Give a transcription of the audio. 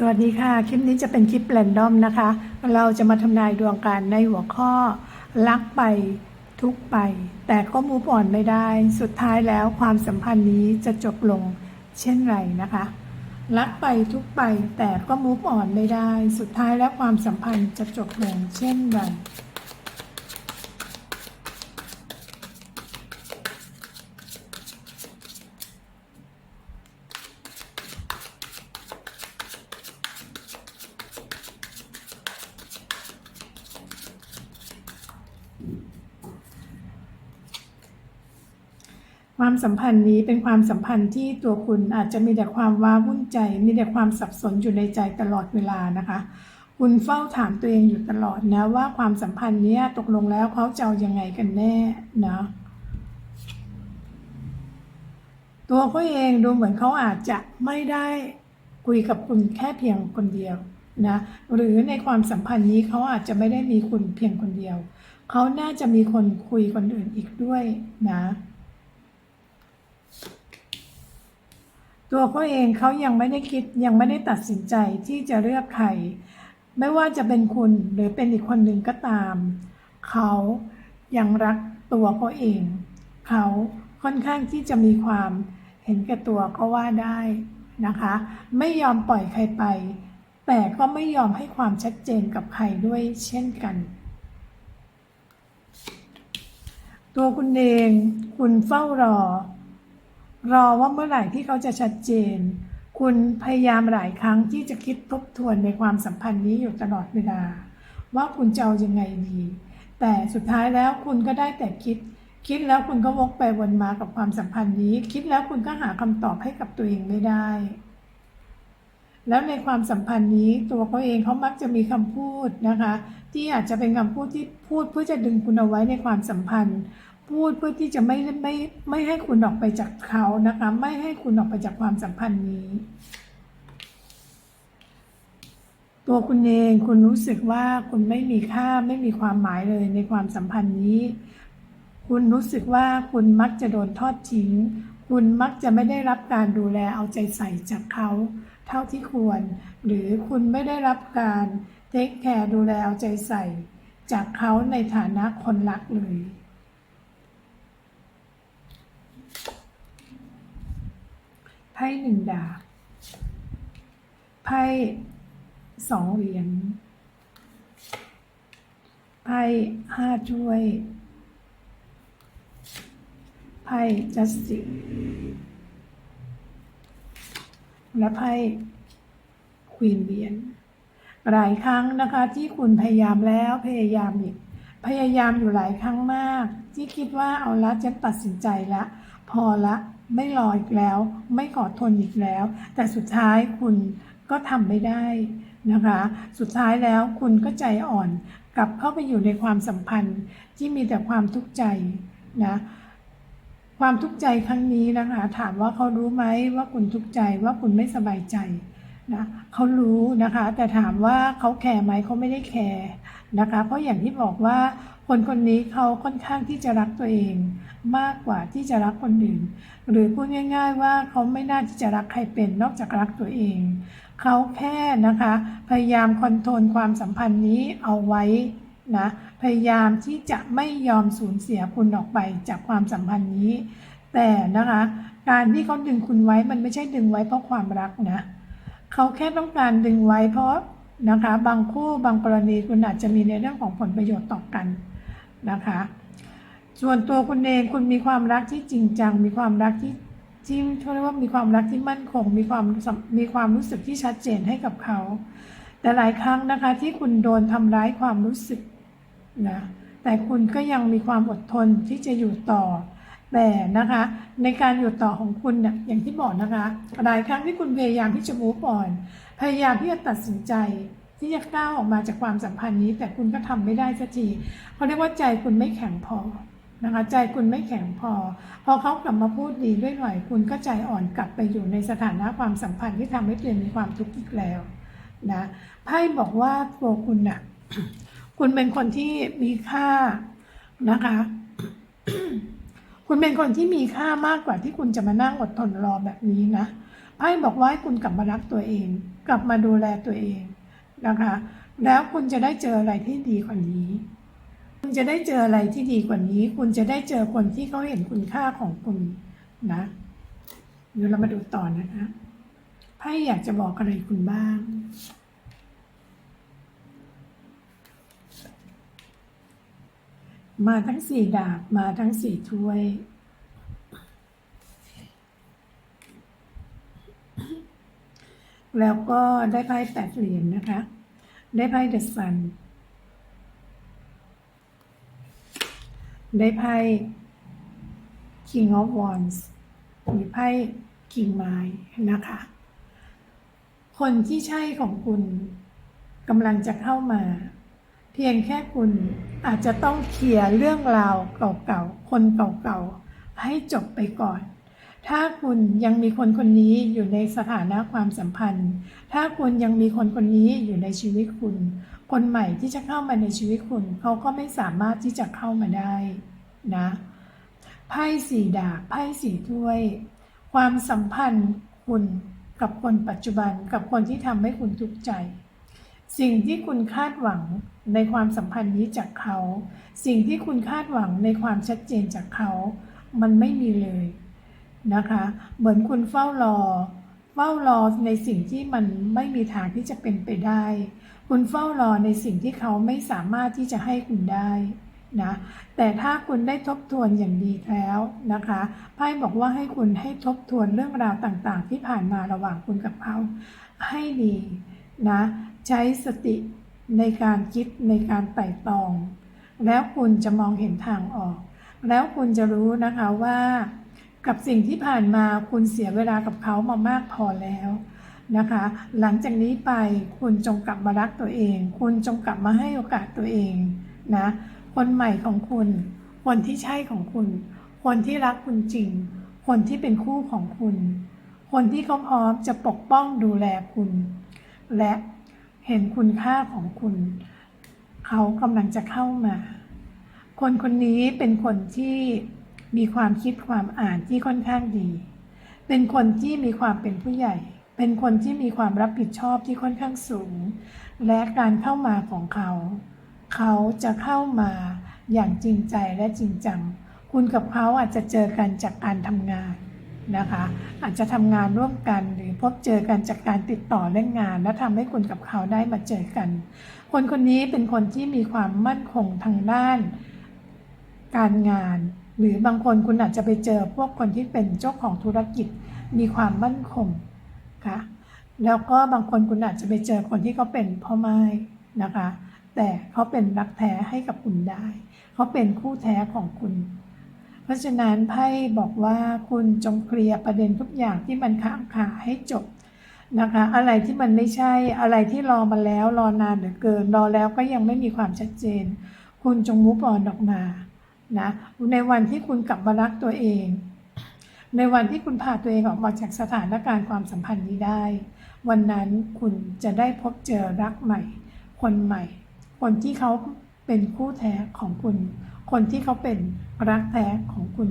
สวัสดีค่ะ คลิปนี้จะเป็นคลิปแรนดอมนะคะ เราจะมาทำนายดวงการในหัวข้อ รักไปทุกไป แต่ก็มูฟอ่อนไม่ได้ สุดท้ายแล้วความสัมพันธ์นี้จะจบลงเช่นไรนะคะ รักไปทุกไป แต่ก็มูฟอ่อนไม่ได้ สุดท้ายแล้วความสัมพันธ์จะจบลงเช่นไร ความสัมพันธ์นี้เป็นความสัมพันธ์ที่ตัวคุณอาจจะมีแต่ความว้าวุ่นใจ มีแต่ความสับสนอยู่ในใจตลอดเวลานะคะ คุณเฝ้าถามตัวเองอยู่ตลอดนะว่าความสัมพันธ์นี้ตกลงแล้วเขาจะเอายังไงกันแน่นะตัวเขาเองดูเหมือนเขาอาจจะไม่ได้คุยกับคุณแค่เพียงคนเดียวนะหรือในความสัมพันธ์นี้เขาอาจจะไม่ได้มีคุณเพียงคนเดียว เขาน่าจะมีคนคุยคนอื่นอีกด้วยนะ ตัวเขาเองเขายังไม่ได้คิดยังไม่ได้ตัดสินใจที่จะเลือกใคร ไม่ว่าจะเป็นคุณหรือเป็นอีกคนหนึ่งก็ตาม เขายังรักตัวเขาเอง เขาค่อนข้างที่จะมีความเห็นแก่ตัวก็ว่าได้นะคะ ไม่ยอมปล่อยใครไป แต่ก็ไม่ยอมให้ความชัดเจนกับใครด้วยเช่นกัน ตัวคุณเอง คุณเฝ้ารอ รอว่าเมื่อไหร่ที่เขาจะชัดเจน คุณพยายามหลายครั้งที่จะคิดทบทวนในความสัมพันธ์นี้อยู่ตลอดเวลา ว่าคุณจะเอายังไงดี แต่สุดท้ายแล้วคุณก็ได้แต่คิด คิดแล้วคุณก็วกไปวนมากับความสัมพันธ์นี้ คิดแล้วคุณก็หาคำตอบให้กับตัวเองไม่ได้ แล้วในความสัมพันธ์นี้ตัวเขาเองเขามักจะมีคำพูดนะคะ ที่อาจจะเป็นคำพูดที่พูดเพื่อจะดึงคุณเอาไว้ในความสัมพันธ์ พูดเพื่อที่จะไม่ไม่ไม่ให้คุณออกไปจากเขานะคะ ไม่ให้คุณออกไปจากความสัมพันธ์นี้ ตัวคุณเองคุณรู้สึกว่าคุณไม่มีค่าไม่มีความหมายเลยในความสัมพันธ์นี้ คุณรู้สึกว่าคุณมักจะโดนทอดทิ้ง คุณมักจะไม่ได้รับการดูแลเอาใจใส่จากเขา เท่าที่ควร หรือคุณไม่ได้รับการเทคแคร์ดูแลเอาใจใส่ จากเขาในฐานะคนรักเลย ไพ่หนึ่งดาบ ไพ่สองเหรียญ ไพ่ห้าถ้วย ไพ่จัสติและไพ่ควีนเบียน หลายครั้งนะคะที่คุณพยายามแล้วพยายามอีกพยายามอยู่หลายครั้งมาก ที่คิดว่าเอาละจะตัดสินใจละ พอละ ไม่รออีกแล้ว ไม่ขอทนอีกแล้ว แต่สุดท้ายคุณก็ทำไม่ได้นะคะ สุดท้ายแล้วคุณก็ใจอ่อนกลับเข้าไปอยู่ในความสัมพันธ์ที่มีแต่ความทุกข์ใจนะความทุกข์ใจครั้งนี้นะคะ ถามว่าเขารู้ไหมว่าคุณทุกข์ใจว่าคุณไม่สบายใจนะเขารู้นะคะ แต่ถามว่าเขาแคร์ไหมเขาไม่ได้แคร์นะคะ เพราะอย่างที่บอกว่า คนคนนี้เขาค่อนข้างที่จะรักตัวเอง มากกว่าที่จะรักคนอื่น หรือพูดง่าย ๆ ว่าเขาไม่น่าที่จะรักใครเป็นนอกจากรักตัวเอง เขาแค่นะคะ พยายามคอนโทรลความสัมพันธ์นี้เอาไว้นะพยายามที่จะไม่ยอมสูญเสียคุณออกไปจากความสัมพันธ์นี้ แต่นะคะการที่เขาดึงคุณไว้มันไม่ใช่ดึงไว้เพราะความรักนะเขาแค่ต้องการดึงไว้เพราะนะคะบางคู่บางกรณีคุณอาจจะมีในเรื่องของผลประโยชน์ต่อกัน นะคะส่วนตัวคุณเองคุณมีความรักที่จริงจัง มีความรักที่ที่เขาเรียกว่ามีความรักที่มั่นคง มีความมมีความรู้สึกที่ชัดเจนให้กับเขา แต่หลายครั้งนะคะที่คุณโดนทำร้ายความรู้สึกนะแต่คุณก็ยังมีความอดทนที่จะอยู่ต่อ แต่นะคะในการอยู่ต่อของคุณเนี่ยอย่างที่บอกนะคะหลายครั้งที่คุณพยายามที่จะมูฟออน พยายามที่จะตัดสินใจ ที่จะก้าวออกมาจากความสัมพันธ์นี้ แต่คุณก็ทำไม่ได้สักทีเขาเรียกว่าใจคุณไม่แข็งพอนะคะใจคุณไม่แข็งพอ พอเขากลับมาพูดดีด้วยหน่อย คุณก็ใจอ่อนกลับไปอยู่ในสถานะความสัมพันธ์ที่ทำให้ตัวเองมีความทุกข์อีกแล้วนะไพ่บอกว่าตัวคุณน่ะคุณเป็นคนที่มีค่านะคะ คุณเป็นคนที่มีค่ามากกว่าที่คุณจะมานั่งอดทนรอแบบนี้นะไพ่บอกว่าให้คุณกลับมารักตัวเอง กลับมาดูแลตัวเอง นะคะ แล้วคุณจะได้เจออะไรที่ดีกว่านี้ คุณจะได้เจออะไรที่ดีกว่านี้ คุณจะได้เจอคนที่เขาเห็นคุณค่าของคุณนะเดี๋ยวเรามาดูต่อนะคะไพ่อยากจะบอกอะไรคุณบ้างมาทั้งสี่ดาบมาทั้งสี่ถ้วย แล้วก็ได้ไพ่แปดเหรียญนะคะ ได้ไพ่เดอะซัน ได้ไพ่ King of Wands มีไพ่ King ไม้นะคะ คนที่ใช่ของคุณกำลังจะเข้ามา เพียงแค่คุณอาจจะต้องเคลียร์เรื่องราวเก่าๆ คนเก่าๆ ให้จบไปก่อน ถ้าคุณยังมีคนคนนี้อยู่ในสถานะความสัมพันธ์ ถ้าคุณยังมีคนคนนี้อยู่ในชีวิตคุณ คนใหม่ที่จะเข้ามาในชีวิตคุณ เขาก็ไม่สามารถที่จะเข้ามาได้นะไพ่สี่ดาบไพ่สี่ถ้วย ความสัมพันธ์คุณกับคนปัจจุบันกับคนที่ทำให้คุณทุกข์ใจ สิ่งที่คุณคาดหวังในความสัมพันธ์นี้จากเขา สิ่งที่คุณคาดหวังในความชัดเจนจากเขา มันไม่มีเลย นะคะ เหมือนคุณเฝ้ารอ เฝ้ารอในสิ่งที่มันไม่มีทางที่จะเป็นไปได้ คุณเฝ้ารอในสิ่งที่เขาไม่สามารถที่จะให้คุณได้นะแต่ถ้าคุณได้ทบทวนอย่างดีแล้วนะคะไพ่บอกว่าให้คุณให้ทบทวนเรื่องราวต่างๆ ที่ผ่านมาระหว่างคุณกับเขาให้ดีนะใช้สติในการคิดในการไต่ตรอง แล้วคุณจะมองเห็นทางออก แล้วคุณจะรู้นะคะว่า กับสิ่งที่ผ่านมาคุณเสียเวลากับเขามามากพอแล้วนะคะ หลังจากนี้ไปคุณจงกลับมารักตัวเอง คุณจงกลับมาให้โอกาสตัวเองนะคนใหม่ของคุณ คนที่ใช่ของคุณ คนที่รักคุณจริง คนที่เป็นคู่ของคุณ คนที่เขาพร้อมจะปกป้องดูแลคุณ และเห็นคุณค่าของคุณ เขากำลังจะเข้ามา คนคนนี้เป็นคนที่ มีความคิดความอ่านที่ค่อนข้างดี เป็นคนที่มีความเป็นผู้ใหญ่ เป็นคนที่มีความรับผิดชอบที่ค่อนข้างสูง และการเข้ามาของเขา เขาจะเข้ามาอย่างจริงใจและจริงจัง คุณกับเขาอาจจะเจอกันจากการทำงานนะคะ อาจจะทำงานร่วมกันหรือพบเจอกันจากการติดต่อเรื่องงาน และทำให้คุณกับเขาได้มาเจอกัน คนคนนี้เป็นคนที่มีความมั่นคงทางด้าน การงาน หรือบางคนคุณอาจจะไปเจอพวกคนที่เป็นเจ้าของธุรกิจมีความมั่นคงค่ะแล้วก็บางคนคุณอาจจะไปเจอคนที่เขาเป็นพ่อไม้นะคะ แต่เขาเป็นรักแท้ให้กับคุณได้ เขาเป็นคู่แท้ของคุณ เพราะฉะนั้นไพ่บอกว่าคุณจงเคลียร์ประเด็นทุกอย่างที่มันค้างคาให้จบนะคะ อะไรที่มันไม่ใช่อะไรที่รอมาแล้วรอนานเหลือเกินรอแล้วก็ยังไม่มีความชัดเจน คุณจงมุฟออนออกมา นะในวันที่คุณกลับมารักตัวเอง ในวันที่คุณพาตัวเองออกมาจากสถานการณ์ความสัมพันธ์นี้ได้ วันนั้นคุณจะได้พบเจอรักใหม่ คนใหม่ คนที่เขาเป็นคู่แท้ของคุณ คนที่เขาเป็นรักแท้ของคุณ